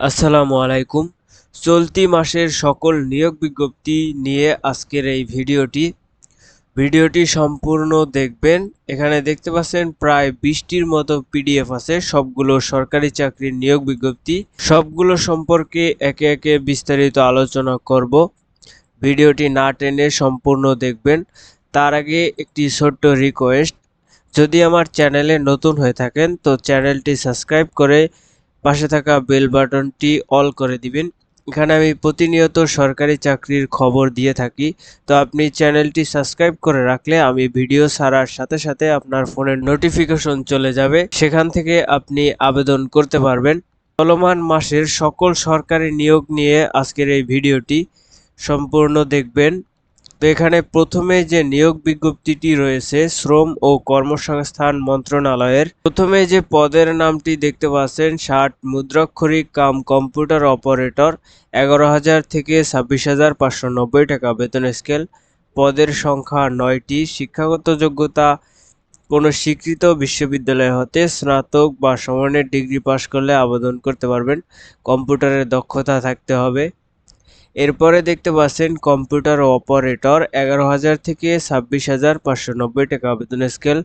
আসসালামু আলাইকুম। চলতি মাসের সকল নিয়োগ বিজ্ঞপ্তি নিয়ে আজকের এই ভিডিওটি। ভিডিওটি সম্পূর্ণ দেখবেন। এখানে দেখতে পাচ্ছেন, প্রায় বিশটির মতো পিডিএফ আছে, সবগুলো সরকারি চাকরির নিয়োগ বিজ্ঞপ্তি। সবগুলো সম্পর্কে একে একে বিস্তারিত আলোচনা করব। ভিডিওটি না টেনে সম্পূর্ণ দেখবেন। তার আগে একটি ছোট্ট রিকোয়েস্ট যদি আমার চ্যানেলে নতুন হয়ে থাকেন, তো চ্যানেলটি সাবস্ক্রাইব করে পাশে থাকা বেল বাটনটি অল করে দিবেন। এখানে আমি প্রতিনিয়ত সরকারি চাকরির খবর দিয়ে থাকি। তো আপনি চ্যানেলটি সাবস্ক্রাইব করে রাখলে আমি ভিডিও ছাড়ার সাথে সাথে আপনার ফোনের নোটিফিকেশন চলে যাবে। সেখান থেকে আপনি আবেদন করতে পারবেন। চলমান মাসের সকল সরকারি নিয়োগ নিয়ে আজকের এই ভিডিওটি সম্পূর্ণ দেখবেন। তো এখানে প্রথমে যে নিয়োগ বিজ্ঞপ্তিটি রয়েছে, শ্রম ও কর্মসংস্থান মন্ত্রণালয়ের, প্রথমে যে পদের নামটি দেখতে পাচ্ছেন, ষাট মুদ্রাক্ষরিক কাম কম্পিউটার অপারেটর, এগারো হাজার থেকে ছাব্বিশ হাজার পাঁচশো নব্বই টাকা বেতন স্কেল, পদের সংখ্যা নয়টি, শিক্ষাগত যোগ্যতা কোনো স্বীকৃত বিশ্ববিদ্যালয় হতে স্নাতক বা সমানের ডিগ্রি পাশ করলে আবেদন করতে পারবেন, কম্পিউটারের দক্ষতা থাকতে হবে। এরপরে দেখতে পাচ্ছেন কম্পিউটার অপারেটর এগারো হাজার থেকে ছাব্বিশ হাজার পাঁচশো নব্বই টাকা আবেদন স্কেল।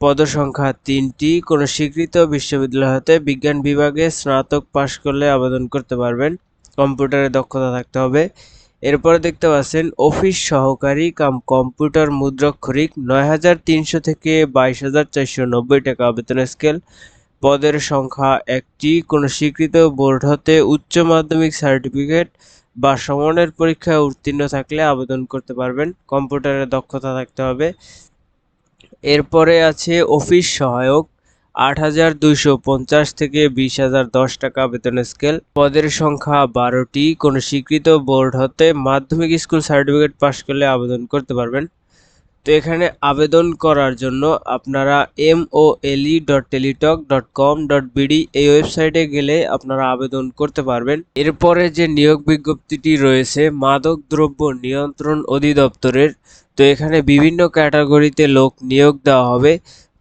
পদসংখ্যা তিনটি। কোনো স্বীকৃত বিশ্ববিদ্যালয় হতে বিজ্ঞান বিভাগে স্নাতক পাশ করলে আবেদন করতে পারবেন। কম্পিউটারে দক্ষতা থাকতে হবে। এরপরে দেখতে পাচ্ছেন অফিস সহকারী কাম কম্পিউটার মুদ্রাক্ষরিক নয় হাজার তিনশো থেকে বাইশ হাজার চারশো নব্বই টাকা আবেদন স্কেল। পদের সংখ্যা একটি। কোনো স্বীকৃত বোর্ড হতে উচ্চ মাধ্যমিক সার্টিফিকেট বা সমনের পরীক্ষায় উত্তীর্ণ থাকলে আবেদন করতে পারবেন। কম্পিউটারের দক্ষতা থাকতে হবে। এরপরে আছে অফিস সহায়ক। আট হাজার দুইশো পঞ্চাশ থেকে বিশ হাজার দশ টাকা বেতন স্কেল। পদের সংখ্যা বারোটি। কোনো স্বীকৃত বোর্ড হতে মাধ্যমিক স্কুল সার্টিফিকেট পাশ করলে আবেদন করতে পারবেন। তো এখানে আবেদন করার জন্য আপনারা M O LE dot Teletalk dot com dot BD এই ওয়েবসাইটে গেলে আপনারা আবেদন করতে পারবেন। এরপরে যে নিয়োগ বিজ্ঞপ্তিটি রয়েছে, মাদক দ্রব্য নিয়ন্ত্রণ অধিদপ্তরের, তো এখানে বিভিন্ন ক্যাটাগরিতে লোক নিয়োগ দেওয়া হবে।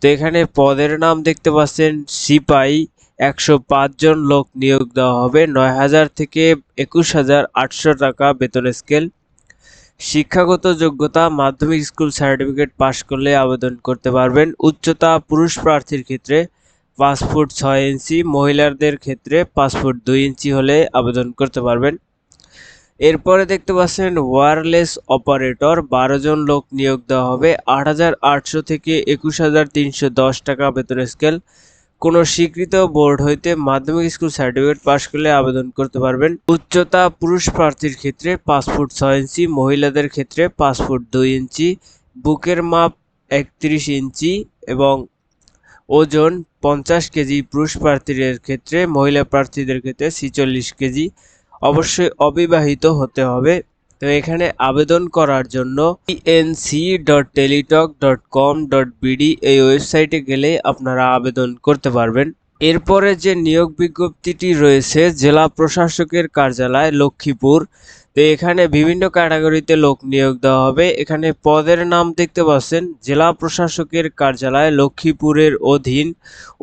তো এখানে পদের নাম দেখতে পাচ্ছেন, সিপাই একশো জন লোক নিয়োগ দেওয়া হবে, নয় হাজার থেকে একুশ হাজার আটশো টাকা বেতন স্কেল। শিক্ষাগত যোগ্যতা, মাধ্যমিক স্কুল সার্টিফিকেট পাশ করলে আবেদন করতে পারবেন। উচ্চতা, পুরুষ প্রার্থীর ক্ষেত্রে পাঁচ ফুট ছয় ইঞ্চি, মহিলাদের ক্ষেত্রে পাঁচ ফুট দুই ইঞ্চি হলে আবেদন করতে পারবেন। এরপরে দেখতে পাচ্ছেন ওয়্যারলেস অপারেটর, বারো জন লোক নিয়োগ দেওয়া হবে। আট হাজার আটশো থেকে একুশ হাজার তিনশো দশ টাকা বেতন স্কেল। কোনো স্বীকৃত বোর্ড হইতে মাধ্যমিক স্কুল সার্টিফিকেট পাশ করলে আবেদন করতে পারবেন। উচ্চতা পুরুষ প্রার্থীর ক্ষেত্রে পাঁচ ফুট ছয় ইঞ্চি, মহিলাদের ক্ষেত্রে পাঁচ ফুট দুই ইঞ্চি, বুকের মাপ একত্রিশ ইঞ্চি এবং ওজন পঞ্চাশ কেজি পুরুষ প্রার্থীদের ক্ষেত্রে, মহিলা প্রার্থীদের ক্ষেত্রে ছিচল্লিশ কেজি। অবশ্যই অবিবাহিত হতে হবে। তো এখানে আবেদন করার জন্য ENC dot Teletalk dot com dot BD এই ওয়েবসাইটে গেলে আপনারা আবেদন করতে পারবেন। এরপরে যে নিয়োগ বিজ্ঞপ্তিটি রয়েছে, জেলা প্রশাসকের কার্যালয় লক্ষ্মীপুর। তো এখানে বিভিন্ন ক্যাটাগরিতে লোক নিয়োগ দেওয়া হবে। এখানে পদের নাম দেখতে পাচ্ছেন, জেলা প্রশাসকের কার্যালয় লক্ষ্মীপুরের অধীন,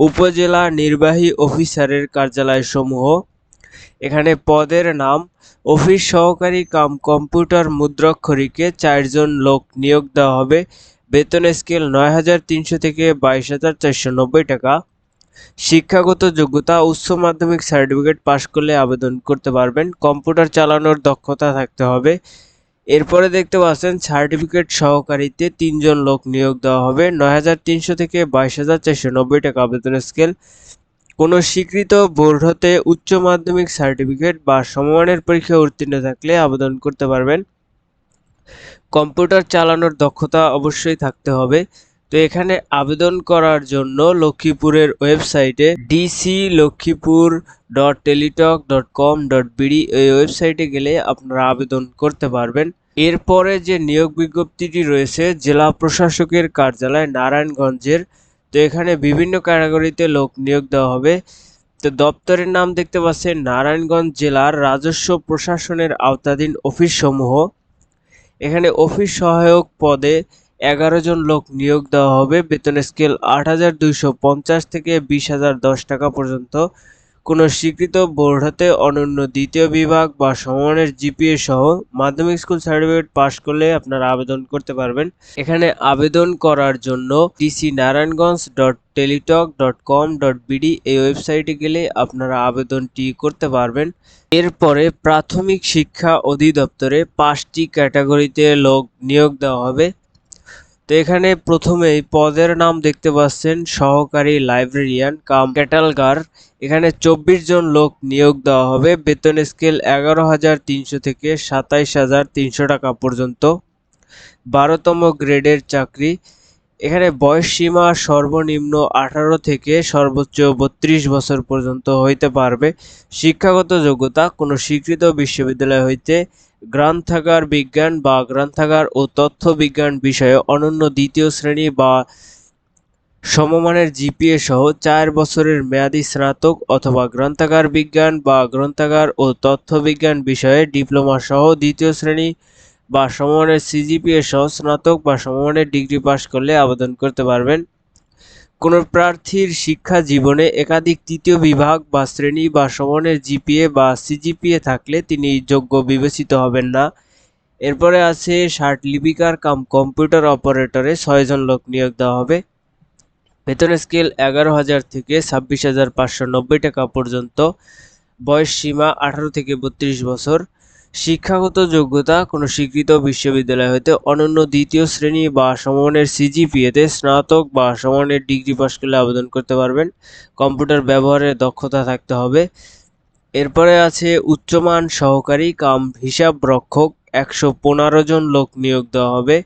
উপজেলা নির্বাহী অফিসারের কার্যালয় সমূহ এখানে পদের নাম, অফিস সহকারী কাম, কম্পিউটার মুদ্রাক্ষরিকে চারজন লোক নিয়োগ দেওয়া হবে। বেতন স্কেল নয় হাজার তিনশো থেকে বাইশ হাজার চারশো নব্বই টাকা। শিক্ষাগত যোগ্যতা, উচ্চ মাধ্যমিক সার্টিফিকেট পাশ করলে আবেদন করতে পারবেন। কম্পিউটার চালানোর দক্ষতা থাকতে হবে। এরপরে দেখতে পাচ্ছেন, সার্টিফিকেট সহকারীতে তিনজন লোক নিয়োগ দেওয়া হবে। নয় হাজার তিনশো থেকে বাইশ হাজার চারশো নব্বই টাকা আবেদন স্কেল। কোনো স্বীকৃত বোর্ড হতে উচ্চ মাধ্যমিক সার্টিফিকেট বা সমমানের পরীক্ষায় উত্তীর্ণ থাকলে আবেদন করতে পারবেন। কম্পিউটার চালানোর দক্ষতা অবশ্যই থাকতে হবে। তো এখানে আবেদন করার জন্য লক্ষ্মীপুরের ওয়েবসাইটে DC Lakshmipur dot Teletalk dot com dot BD এই ওয়েবসাইটে গেলে আপনারা আবেদন করতে পারবেন। এরপরে যে নিয়োগ বিজ্ঞপ্তিটি রয়েছে, জেলা প্রশাসকের কার্যালয় নারায়ণগঞ্জের তো এখানে বিভিন্ন ক্যাটাগরিতে লোক নিয়োগ দেওয়া হবে। তো দপ্তরের নাম দেখতে পাচ্ছেন নারায়ণগঞ্জ জেলার রাজস্ব প্রশাসনের আওতাধীন অফিস সমূহ এখানে অফিস সহায়ক পদে এগারো জন লোক নিয়োগ দেওয়া হবে। বেতন স্কেল আট হাজার দুইশো পঞ্চাশ থেকে বিশ হাজার দশ টাকা পর্যন্ত। কোনো স্বীকৃত বোর্ড হতে অনন্য দ্বিতীয় বিভাগ বা সমমানের জিপিএ সহ মাধ্যমিক স্কুল সার্টিফিকেট পাশ করলে আপনারা আবেদন করতে পারবেন। এখানে আবেদন করার জন্য DC Narayanganj dot Teletalk dot com dot BD এই ওয়েবসাইটে গেলে আপনারা আবেদনটি করতে পারবেন। এরপরে প্রাথমিক শিক্ষা অধিদপ্তরে পাঁচটি ক্যাটাগরিতে লোক নিয়োগ দেওয়া হবে। তো এখানে প্রথমেই পদের নাম দেখতে পাচ্ছেন সহকারী লাইব্রেরিয়ান কাম ক্যাটালগার এখানে চব্বিশ জন লোক নিয়োগ দেওয়া হবে। বেতন স্কেল এগারো হাজার তিনশো থেকে সাতাইশ হাজার তিনশো টাকা পর্যন্ত। বারোতম গ্রেডের চাকরি। এখানে বয়স সীমা সর্বনিম্ন আঠারো থেকে সর্বোচ্চ বত্রিশ বছর পর্যন্ত হইতে পারবে। শিক্ষাগত যোগ্যতা কোনো স্বীকৃত বিশ্ববিদ্যালয় হইতে গ্রন্থাগার বিজ্ঞান বা গ্রন্থাগার ও তথ্য বিজ্ঞান বিষয়ে অনন্য দ্বিতীয় শ্রেণি বা সমমানের জিপিএ সহ চার বছরের মেয়াদী স্নাতক অথবা গ্রন্থাগার বিজ্ঞান বা গ্রন্থাগার ও তথ্য বিজ্ঞান বিষয়ে ডিপ্লোমা সহ দ্বিতীয় শ্রেণি বা সমমানের সিজিপিএ সহ স্নাতক বা সমমানের ডিগ্রি পাশ করলে আবেদন করতে পারবেন। কোনো প্রার্থীর শিক্ষা জীবনে একাধিক তৃতীয় বিভাগ বা শ্রেণি বা সমমানের জিপিএ বা সিজিপিএ থাকলে তিনি যোগ্য বিবেচিত হবেন না। এরপরে আছে ষাট লিপিকার কাম কম্পিউটার অপারেটরে ছয়জন লোক নিয়োগ দেওয়া হবে। বেতন স্কেল এগারো হাজার থেকে ছাব্বিশ হাজার পাঁচশো নব্বই টাকা পর্যন্ত। বয়স সীমা আঠারো থেকে বত্রিশ বছর। শিক্ষাগত যোগ্যতা কোনো স্বীকৃত বিশ্ববিদ্যালয় হতে অনন্য দ্বিতীয় শ্রেণি বা সমমানের সিজিপিএতে স্নাতক বা সমমানের ডিগ্রি পাশ করলে আবেদন করতে পারবেন। কম্পিউটার ব্যবহারের দক্ষতা থাকতে হবে। এরপরে আছে উচ্চমান সহকারী কাম হিসাব রক্ষক। একশো পনেরো জন লোক নিয়োগ দেওয়া হবে।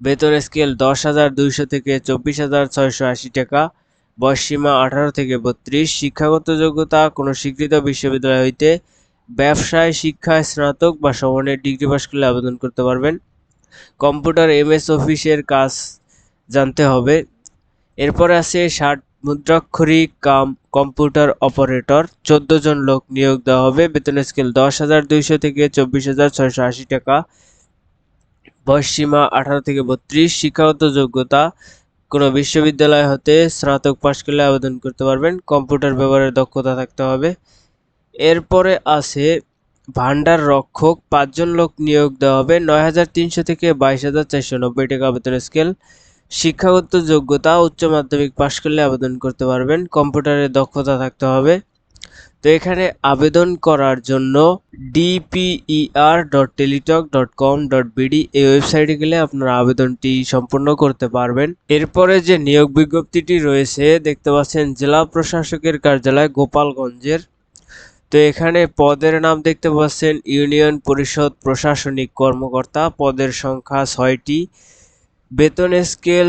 বেতন স্কেল দশ হাজার দুইশো থেকে চব্বিশ হাজার ছয়শো আশি টাকা, বয়স সীমা আঠারো থেকে বত্রিশ। শিক্ষাগত যোগ্যতা কোনো স্বীকৃত বিশ্ববিদ্যালয় হইতে ব্যবসায় শিক্ষায় স্নাতক বা সমানের ডিগ্রি পাশ করলে আবেদন করতে পারবেন। কম্পিউটার এমএস অফিসের কাজ জানতে হবে। এরপরে আছে ষাট মুদ্রাক্ষরিক কাম, কম্পিউটার অপারেটর। চোদ্দ জন লোক নিয়োগ দেওয়া হবে। বেতন স্কেল দশ হাজার দুইশো থেকে চব্বিশ হাজার ছয়শো আশি টাকা। বয়স সীমা আঠারো থেকে বত্রিশ। শিক্ষাগত যোগ্যতা কোনো বিশ্ববিদ্যালয় হতে স্নাতক পাশ করলে আবেদন করতে পারবেন। কম্পিউটার ব্যবহারের দক্ষতা থাকতে হবে। এরপরে আছে ভান্ডার রক্ষক। পাঁচজন লোক নিয়োগ দেওয়া হবে। নয় হাজার তিনশো থেকে বাইশ হাজার চারশো নব্বই টাকা বেতন স্কেল। শিক্ষাগত যোগ্যতা উচ্চ মাধ্যমিক পাশ করলে আবেদন করতে পারবেন। কম্পিউটারের দক্ষতা থাকতে হবে। তো এখানে আবেদন করার জন্য DPER dot Teletalk dot com dot BD এই ওয়েবসাইটে গেলে আপনারা আবেদনটি সম্পূর্ণ করতে পারবেন। এরপরে যে নিয়োগ বিজ্ঞপ্তিটি রয়েছে, দেখতে পাচ্ছেন জেলা প্রশাসকের কার্যালয় গোপালগঞ্জের। তো এখানে পদের নাম দেখতে পাচ্ছেন ইউনিয়ন পরিষদ প্রশাসনিক কর্মকর্তা, পদের সংখ্যা ছয়টি। বেতন স্কেল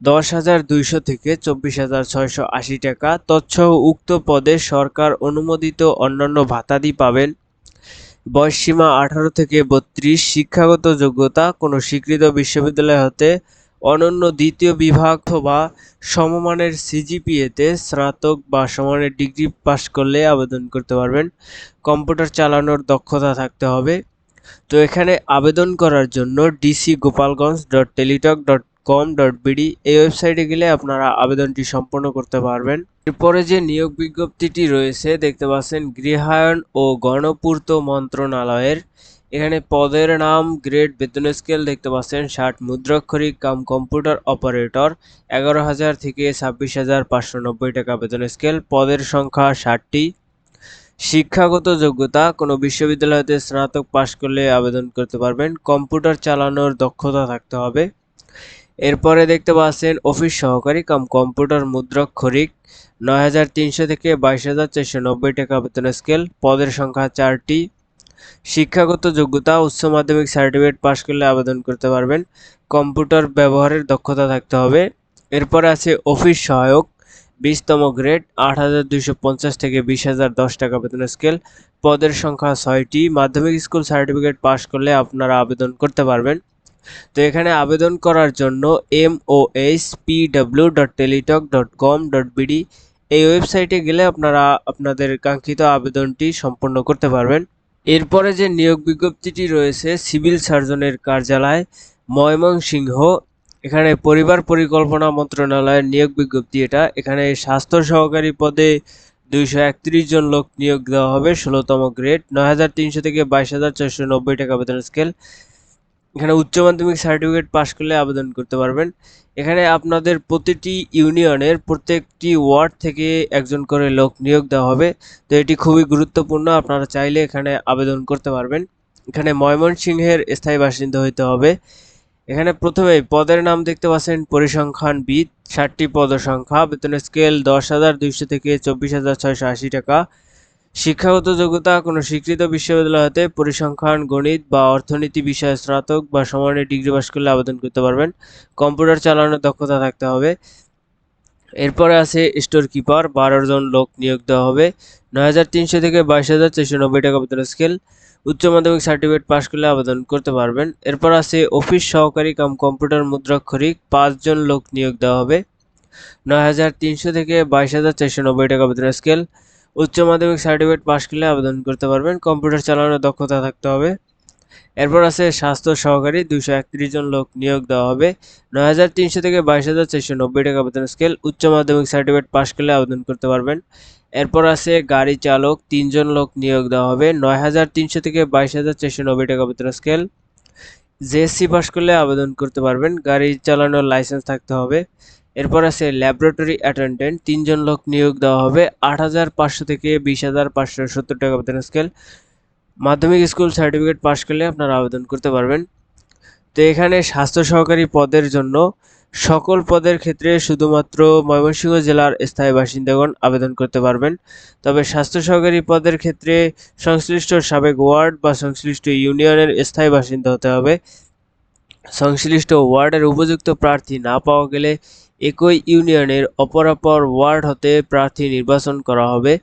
দশ হাজার দুইশো থেকে চব্বিশ হাজার ছয়শো আশি টাকা। তৎসহ উক্ত পদে সরকার অনুমোদিত অন্যান্য ভাতাদি পাবেন। বয়সসীমা আঠারো থেকে বত্রিশ। শিক্ষাগত যোগ্যতা কোনো স্বীকৃত বিশ্ববিদ্যালয় হতে অনন্য দ্বিতীয় বিভাগ বা সমমানের সিজিপিএতে স্নাতক বা সমানের ডিগ্রি পাশ করলে আবেদন করতে পারবেন। কম্পিউটার চালানোর দক্ষতা থাকতে হবে। তো এখানে আবেদন করার জন্য DC Gopalganj dot Teletalk dot com dot BD এই ওয়েবসাইটে গেলে আপনারা আবেদনটি সম্পন্ন করতে পারবেন। এরপরে যে নিয়োগ বিজ্ঞপ্তিটি রয়েছে, দেখতে পাচ্ছেন গৃহায়ন ও গণপূর্ত মন্ত্রণালয়ের। এখানে পদের নাম গ্রেড বেতন স্কেল দেখতে পাচ্ছেন, ষাট মুদ্রাক্ষরিক, কাম কম্পিউটার অপারেটর এগারো হাজার থেকে ছাব্বিশ হাজার পাঁচশো নব্বই টাকা বেতন স্কেল পদের সংখ্যা ষাটটি। শিক্ষাগত যোগ্যতা, কোনো বিশ্ববিদ্যালয়তে স্নাতক পাশ করলে আবেদন করতে পারবেন কম্পিউটার চালানোর দক্ষতা থাকতে হবে। এরপরে দেখতে পাচ্ছেন অফিস সহকারী কাম কম্পিউটার মুদ্রাক্ষরিক নয় হাজার তিনশো থেকে বাইশ হাজার চারশো নব্বই টাকা বেতন স্কেল, পদের সংখ্যা চারটি। শিক্ষাগত যোগ্যতা, উচ্চ মাধ্যমিক সার্টিফিকেট পাশ করলে আবেদন করতে পারবেন। কম্পিউটার ব্যবহারের দক্ষতা থাকতে হবে। এরপরে আছে অফিস সহায়ক, বিশতম গ্রেড, আট হাজার দুইশো পঞ্চাশ থেকে বিশ হাজার দশ টাকা বেতন স্কেল, পদের সংখ্যা ছয়টি। মাধ্যমিক স্কুল সার্টিফিকেট পাশ করলে আপনারা আবেদন করতে পারবেন। তো এখানে আবেদন করার জন্য M O H P W dot Teletalk dot com dot BD এই ওয়েবসাইটে গেলে আপনারা আপনাদের কাঙ্ক্ষিত আবেদনটি সম্পন্ন করতে পারবেন। এরপরে যে নিয়োগ বিজ্ঞপ্তিটি রয়েছে, সিভিল সার্জনের কার্যালয়, ময়মনসিংহ, এখানে পরিবার পরিকল্পনা মন্ত্রণালয়ের নিয়োগ বিজ্ঞপ্তি এটা। এখানে স্বাস্থ্য সহকারী পদে দুইশো একত্রিশ জন লোক নিয়োগ দেওয়া হবে, ষোলোতম গ্রেড, নয় হাজার তিনশো থেকে বাইশ হাজার চারশো নব্বই টাকা বেতন স্কেল। এখানে উচ্চ মাধ্যমিক সার্টিফিকেট পাশ করলে আবেদন করতে পারবেন। এখানে আপনাদের প্রতিটি ইউনিয়নের প্রত্যেকটি ওয়ার্ড থেকে একজন করে লোক নিয়োগ দেওয়া হবে। তো এটি খুবই গুরুত্বপূর্ণ, আপনারা চাইলে এখানে আবেদন করতে পারবেন। এখানে ময়মনসিংহের স্থায়ী বাসিন্দা হইতে হবে। এখানে প্রথমেই পদের নাম দেখতে পাচ্ছেন পরিসংখ্যানবিদ ষাটটি পদ সংখ্যা বেতনের স্কেল দশ হাজার দুইশো থেকে চব্বিশ হাজার ছয়শো আশি টাকা। শিক্ষাগত যোগ্যতা কোনো স্বীকৃত বিশ্ববিদ্যালয় হতে পরিসংখ্যান, গণিত বা অর্থনীতি বিষয়ে স্নাতক বা সমানের ডিগ্রি পাস করলে আবেদন করতে পারবেন। কম্পিউটার চালানোর দক্ষতা থাকতে হবে। এরপরে আছে স্টোর কিপার বারো জন লোক নিয়োগ দেওয়া হবে। নয় হাজার তিনশো থেকে বাইশ হাজার চারশো নব্বই টাকা বেতন স্কেল। উচ্চ মাধ্যমিক সার্টিফিকেট পাস করলে আবেদন করতে পারবেন। এরপর আছে অফিস সহকারী কাম কম্পিউটার মুদ্রাক্ষরিক পাঁচজন লোক নিয়োগ দেওয়া হবে। নয় হাজার তিনশো থেকে বাইশ হাজার চারশো নব্বই টাকা বেতন স্কেল। উচ্চ মাধ্যমিক সার্টিফিকেট পাস করলে আবেদন করতে পারবেন। কম্পিউটার চালানোর দক্ষতা থাকতে হবে। এরপর আছে স্বাস্থ্য সহকারী, দুইশো একত্রিশ জন লোক নিয়োগ দেওয়া হবে। নয় হাজার তিনশো থেকে বাইশ হাজার চারশো নব্বই টাকা বেতন স্কেল উচ্চ মাধ্যমিক সার্টিফিকেট পাস করলে আবেদন করতে পারবেন। এরপর আছে গাড়ি চালক তিনজন লোক নিয়োগ দেওয়া হবে। নয় হাজার তিনশো থেকে বাইশ হাজার চারশো নব্বই টাকা বেতন স্কেল জেএসসি পাস করলে আবেদন করতে পারবেন। গাড়ি চালানোর লাইসেন্স থাকতে হবে। এরপর আছে ল্যাবরেটরি অ্যাটেন্ডেন্ট, তিনজন লোক নিয়োগ দেওয়া হবে, আট হাজার পাঁচশো থেকে বিশ হাজার পাঁচশো সত্তর টাকা বেতন স্কেল। মাধ্যমিক স্কুল সার্টিফিকেট পাশ করলে আপনারা আবেদন করতে পারবেন। তো এখানে স্বাস্থ্য সহকারী পদের জন্য সকল পদের ক্ষেত্রে শুধুমাত্র ময়মনসিংহ জেলার স্থায়ী বাসিন্দাগণ আবেদন করতে পারবেন। তবে স্বাস্থ্য সহকারী পদের ক্ষেত্রে সংশ্লিষ্ট সাবেক ওয়ার্ড বা সংশ্লিষ্ট ইউনিয়নের স্থায়ী বাসিন্দা হতে হবে। সংশ্লিষ্ট ওয়ার্ডের উপযুক্ত প্রার্থী না পাওয়া গেলে একই ইউনিয়নের অপরাপর ওয়ার্ড হতে প্রার্থী নির্বাচন করা হবে।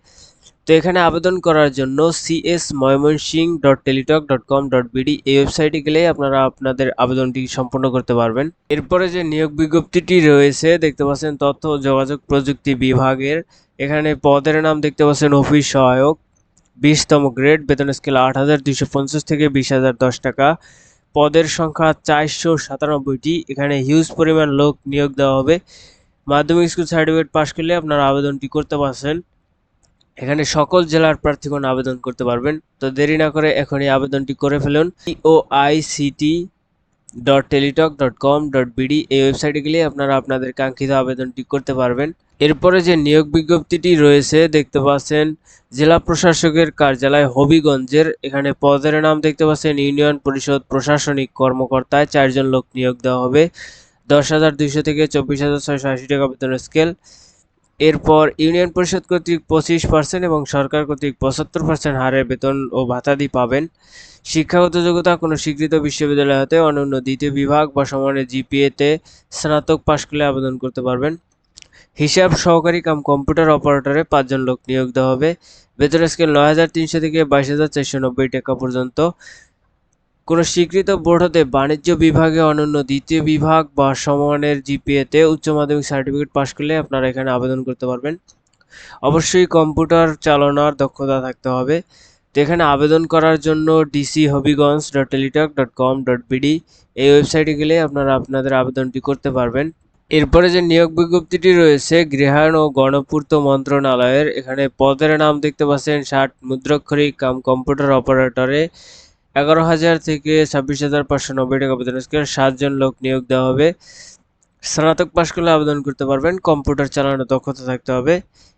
তো এখানে আবেদন করার জন্য CS Mymensingh dot Teletalk dot com dot BD এই ওয়েবসাইটে গেলে আপনারা আপনাদের আবেদনটি সম্পন্ন করতে পারবেন। এরপরে যে নিয়োগ বিজ্ঞপ্তিটি রয়েছে, দেখতে পাচ্ছেন তথ্য যোগাযোগ প্রযুক্তি বিভাগের। এখানে পদের নাম দেখতে পাচ্ছেন অফিস সহায়ক, বিশতম গ্রেড, বেতন স্কেল আট হাজার পঞ্চাশ থেকে বিশ হাজার দশ টাকা। পদের সংখ্যা চারশো সাতানব্বইটি। এখানে হিউজ পরিমাণ লোক নিয়োগ দেওয়া হবে। মাধ্যমিক স্কুল সার্টিফিকেট পাশ করলে আপনারা আবেদনটি করতে পারছেন। এখানে সকল জেলার প্রার্থীগণ আবেদন করতে পারবেন। তো দেরি না করে এখনই আবেদনটি করে ফেলুন। O ICT dot Teletalk dot com dot BD এই ওয়েবসাইটে গেলে আপনারা আপনাদের কাঙ্ক্ষিত আবেদনটি করতে পারবেন। এরপরে যে নিয়োগ বিজ্ঞপ্তিটি রয়েছে, দেখতে পাচ্ছেন জেলা প্রশাসকের কার্যালয় হবিগঞ্জের। এখানে পদের নাম দেখতে পাচ্ছেন ইউনিয়ন পরিষদ প্রশাসনিক কর্মকর্তায় চারজন লোক নিয়োগ দেওয়া হবে। দশ হাজার দুইশো থেকে চব্বিশ হাজার ছয়শো আশি টাকা বেতনের স্কেল। এরপর ইউনিয়ন পরিষদ কর্তৃক পঁচিশ পার্সেন্ট এবং সরকার কর্তৃক পঁচাত্তর পার্সেন্ট হারে বেতন ও ভাতাদি পাবেন। শিক্ষাগত যোগ্যতা কোনো স্বীকৃত বিশ্ববিদ্যালয় হতে অনন্য দ্বিতীয় বিভাগ বা সমানের জিপিএতে স্নাতক পাশ করলে আবেদন করতে পারবেন। হিসাব সহকারী কাম কম্পিউটার অপারেটরে পাঁচজন লোক নিয়োগ দেওয়া হবে। বেতনের স্কেল নয় হাজার তিনশো থেকে বাইশ হাজার চারশো নব্বই টাকা পর্যন্ত। কোনো স্বীকৃত বোর্ড হতে বাণিজ্য বিভাগে অনন্য দ্বিতীয় বিভাগ বা সমানের জিপিএতে উচ্চ মাধ্যমিক সার্টিফিকেট পাশ করলে আপনারা এখানে আবেদন করতে পারবেন। অবশ্যই কম্পিউটার চালানোর দক্ষতা থাকতে হবে। তো এখানে আবেদন করার জন্য DC Habiganj dot Teletalk dot com dot BD এই ওয়েবসাইটে গেলে আপনারা আপনাদের আবেদনটি করতে পারবেন। এরপরে যে নিয়োগ বিজ্ঞপ্তিটি রয়েছে, গৃহায়ণ ও গণপূর্ত মন্ত্রণালয়ের, এখানে পদের নাম দেখতে পাচ্ছেন ষাট মুদ্রাক্ষরিক কাম কম্পিউটার অপারেটরে এগারো হাজার থেকে ছাব্বিশ হাজার পাঁচশো নব্বই টাকা বেতন স্কেল সাতজন লোক নিয়োগ দেওয়া হবে। স্নাতক পাশ করলে আবেদন করতে পারবেন, কম্পিউটার চালানোর দক্ষতা থাকতে হবে।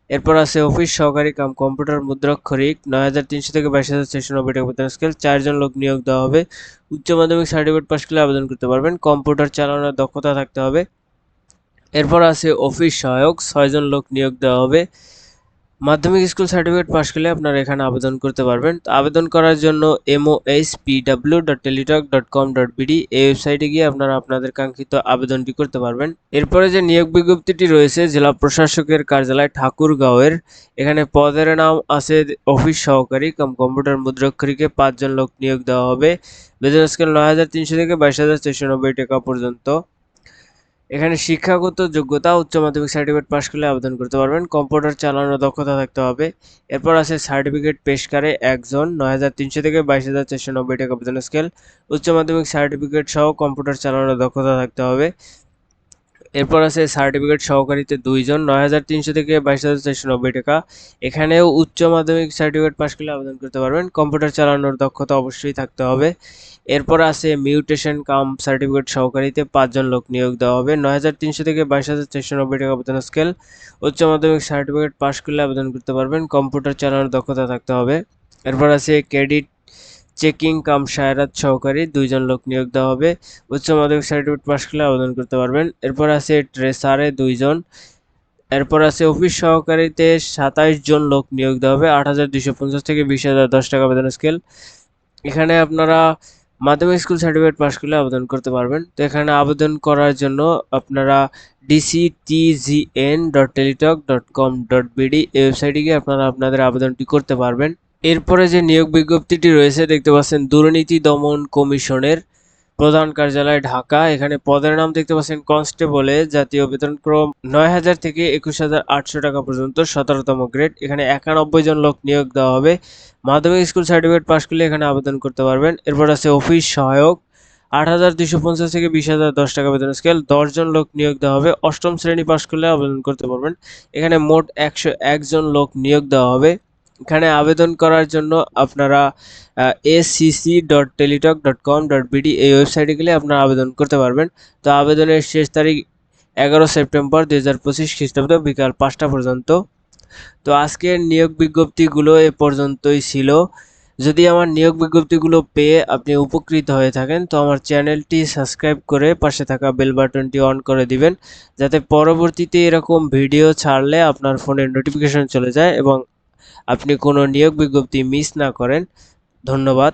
এরপর আছে অফিস সহকারী কাম কম্পিউটার মুদ্রাক্ষরিক, নয় হাজার তিনশো থেকে বাইশ হাজার চারশো নব্বই টাকা বেতন স্কেল চারজন লোক নিয়োগ দেওয়া হবে। উচ্চ মাধ্যমিক সার্টিফিকেট পাশ করলে আবেদন করতে পারবেন, কম্পিউটার চালানোর দক্ষতা থাকতে হবে। এরপর আছে অফিস সহায়ক, ছয়জন লোক নিয়োগ দেওয়া হবে। মাধ্যমিক স্কুল সার্টিফিকেট পাশ করলে আপনারা এখানে আবেদন করতে পারবেন। আবেদন করার জন্য MOS PW dot Teletalk dot com dot BD এই ওয়েবসাইটে গিয়ে আপনারা আপনাদের কাঙ্ক্ষিত আবেদনটি করতে পারবেন। এরপরে যে নিয়োগ বিজ্ঞপ্তিটি রয়েছে, জেলা প্রশাসকের কার্যালয় ঠাকুরগাঁওয়ের, এখানে পদের নাম আছে অফিস সহকারী, কাম কম্পিউটার মুদ্রাক্ষরীকে পাঁচজন লোক নিয়োগ দেওয়া হবে। বেতন স্কেল নয় হাজার তিনশো থেকে বাইশ হাজার টাকা পর্যন্ত। এখানে শিক্ষাগত যোগ্যতা, উচ্চ মাধ্যমিক সার্টিফিকেট পাশ করলে আবেদন করতে পারবেন। কম্পিউটার চালানোর দক্ষতা থাকতে হবে। এরপর আছে সার্টিফিকেট পেশকারে একজন, নয় হাজার তিনশো থেকে বাইশ হাজার চারশো নব্বই টাকা বেতন স্কেল উচ্চ মাধ্যমিক সার্টিফিকেট সহ কম্পিউটার চালানোর দক্ষতা থাকতে হবে। এরপর আছে সার্টিফিকেট সহকারীতে দুইজন, নয় হাজার তিনশো থেকে বাইশ হাজার চারশো নব্বই টাকা। এখানেও উচ্চ মাধ্যমিক সার্টিফিকেট পাশ করলে আবেদন করতে পারবেন। কম্পিউটার চালানোর দক্ষতা অবশ্যই থাকতে হবে। এরপর আছে মিউটেশন কাম সার্টিফিকেট সহকারীতে পাঁচজন লোক নিয়োগ দেওয়া হবে। নয় হাজার তিনশো থেকে বাইশ হাজার চারশো নব্বই টাকা বেতন স্কেল উচ্চ মাধ্যমিক সার্টিফিকেট পাশ করলে আবেদন করতে পারবেন। কম্পিউটার চালানোর দক্ষতা থাকতে হবে। এরপর আছে ক্রেডিট চেকিং কাম সায়রাত সহকারী দুইজন লোক নিয়োগ দেওয়া হবে। উচ্চ মাধ্যমিক সার্টিফিকেট পাশ করলে আবেদন করতে পারবেন। এরপর আছে ট্রেসারে দুইজন। এরপর আছে অফিস সহকারীতে সাতাইশ জন লোক নিয়োগ দেওয়া হবে। আট হাজার দুইশো পঞ্চাশ থেকে বিশ হাজার দশ টাকা বেতন স্কেল। এখানে আপনারা মাধ্যমিক স্কুল সার্টিফিকেট পাশ করলে আবেদন করতে পারবেন। তো এখানে আবেদন করার জন্য আপনারা DCTGN dot Teletalk dot com dot BD এই ওয়েবসাইটে গিয়ে আপনারা আপনাদের আবেদনটি করতে পারবেন। এরপরে যে নিয়োগ বিজ্ঞপ্তিটি রয়েছে, দেখতে পাচ্ছেন দুর্নীতি দমন কমিশনের প্রধান কার্যালয় ঢাকা। এখানে পদের নাম দেখতে পাচ্ছেন কনস্টেবলে, জাতীয় বেতনক্রম নয় হাজার থেকে একুশ হাজার আটশো টাকা পর্যন্ত, সতেরোতম গ্রেড। এখানে একানব্বই জন লোক নিয়োগ দেওয়া হবে। মাধ্যমিক স্কুল সার্টিফিকেট পাশ করলে এখানে আবেদন করতে পারবেন। এরপর আছে অফিস সহায়ক, আট হাজার দুশো পঞ্চাশ থেকে বিশ হাজার দশ টাকা বেতন স্কেল। দশজন লোক নিয়োগ দেওয়া হবে। অষ্টম শ্রেণি পাশ করলে আবেদন করতে পারবেন। এখানে মোট একশো একজন লোক নিয়োগ দেওয়া হবে। এখানে আবেদন করার জন্য আপনারা ACC dot Teletalk dot com dot BD এই ওয়েবসাইটে গেলে আপনারা আবেদন করতে পারবেন। তো আবেদনের শেষ তারিখ এগারো সেপ্টেম্বর দুই হাজার পঁচিশ খ্রিস্টাব্দ বিকাল পাঁচটা পর্যন্ত। তো আজকের নিয়োগ বিজ্ঞপ্তিগুলো এ পর্যন্তই ছিল। যদি আমার নিয়োগ বিজ্ঞপ্তিগুলো পেয়ে আপনি উপকৃত হয়ে থাকেন, তো আমার চ্যানেলটি সাবস্ক্রাইব করে পাশে থাকা বেল বাটনটি অন করে দিবেন, যাতে পরবর্তীতে এরকম ভিডিও ছাড়লে আপনার ফোনে নোটিফিকেশন চলে যায় এবং আপনি কোনো নিয়োগ বিজ্ঞপ্তি মিস না করেন ধন্যবাদ।